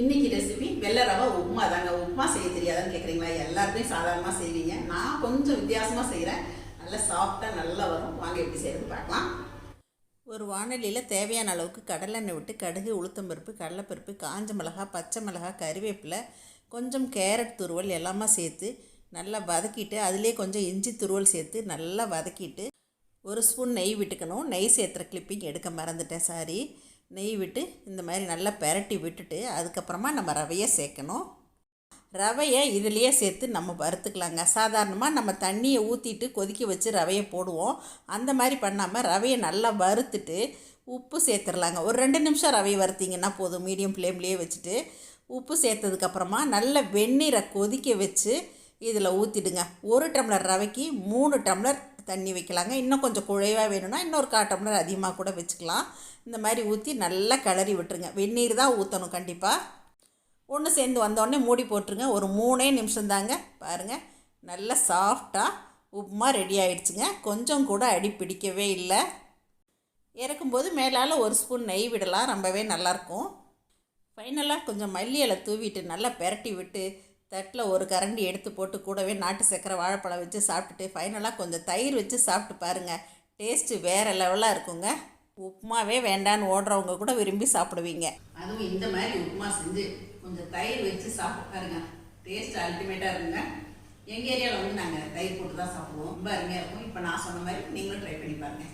இன்னைக்கு ரெசிபி வெள்ளை ரவை உப்புமா தாங்க. உப்புமா செய்ய தெரியாதான்னு கேட்குறீங்களா எல்லாருமே சாதாரணமாக செய்வீங்க. நான் கொஞ்சம் வித்தியாசமாக செய்கிறேன் நல்லா சாஃப்டாக நல்லா வரும். வாங்க எப்படி செய்யறது பார்க்கலாம். ஒரு வானொலியில் தேவையான அளவுக்கு கடலெண்ணெய் விட்டு கடுகு உளுத்தம்பருப்பு கடலைப்பருப்பு காஞ்ச மிளகா பச்சை மிளகா கருவேப்பிலை கொஞ்சம் கேரட் துருவல் எல்லாமே சேர்த்து நல்லா வதக்கிட்டு அதிலே கொஞ்சம் இஞ்சி துருவல் சேர்த்து நல்லா வதக்கிட்டு ஒரு ஸ்பூன் நெய் விட்டுக்கணும். நெய் சேர்த்துற கிளிப்பிங் எடுக்க மறந்துட்டேன் சாரி நெய் விட்டு இந்த மாதிரி நல்லா பெரட்டி விட்டுட்டு அதுக்கப்புறமா நம்ம ரவையை சேர்க்கணும். ரவையை இதுலேயே சேர்த்து நம்ம வறுத்துக்கலாங்க. சாதாரணமாக நம்ம தண்ணியை ஊற்றிட்டு கொதிக்க வச்சு ரவையை போடுவோம். அந்த மாதிரி பண்ணாமல் ரவையை நல்லா வறுத்துட்டு உப்பு சேர்த்துடலாங்க ஒரு ரெண்டு நிமிஷம் ரவையை வறுத்திங்கன்னா போதும். மீடியம் ஃப்ளேம்லேயே வச்சுட்டு உப்பு சேர்த்ததுக்கப்புறமா நல்ல வெந்நீரை கொதிக்க வச்சு இதில் ஊற்றிடுங்க ஒரு டம்ளர் ரவைக்கு மூணு டம்ளர் தண்ணி வைக்கலாங்க. இன்னும் கொஞ்சம் குழைவாக வேணும்னா இன்னொரு கால் டம்ளர் அதிகமாக கூட வச்சுக்கலாம். இந்த மாதிரி ஊற்றி நல்லா கிளறி விட்டுருங்க. வெந்நீர் தான் ஊற்றணும் கண்டிப்பாக ஒன்று சேர்ந்து வந்தோடனே மூடி போட்டுருங்க. ஒரு மூணே நிமிஷம் தாங்க. பாருங்கள் நல்லா சாஃப்டாக உப்புமா ரெடி ஆகிடுச்சுங்க கொஞ்சம் கூட அடி பிடிக்கவே இல்லை. இறக்கும்போது மேலால் ஒரு ஸ்பூன் நெய் விடலாம். ரொம்பவே நல்லாயிருக்கும் ஃபைனலாக கொஞ்சம் மல்லி இலை தூவிட்டு நல்லா பெரட்டி விட்டு தட்டில் ஒரு கரண்டி எடுத்து போட்டு கூடவே நாட்டு சக்கரை வாழைப்பழம் வச்சு சாப்பிட்டுட்டு ஃபைனலாக கொஞ்சம் தயிர் வச்சு சாப்பிட்டு பாருங்கள் டேஸ்ட்டு வேறு லெவலாக இருக்குங்க. உப்புமாவே வேண்டான்னு ஓடுறவங்க கூட விரும்பி சாப்பிடுவீங்க. அதுவும் இந்த மாதிரி உப்புமா செஞ்சு கொஞ்சம் தயிர் வச்சு சாப்பிட்டு பாருங்க. டேஸ்ட் அல்டிமேட்டாக இருக்குங்க. எங்கள் ஏரியாவில் வந்து நாங்கள் தயிர் போட்டு தான் சாப்பிடுவோம். ரொம்ப அருமையாக இருக்கும். இப்போ நான் சொன்ன மாதிரி நீங்களும் ட்ரை பண்ணி பாருங்கள்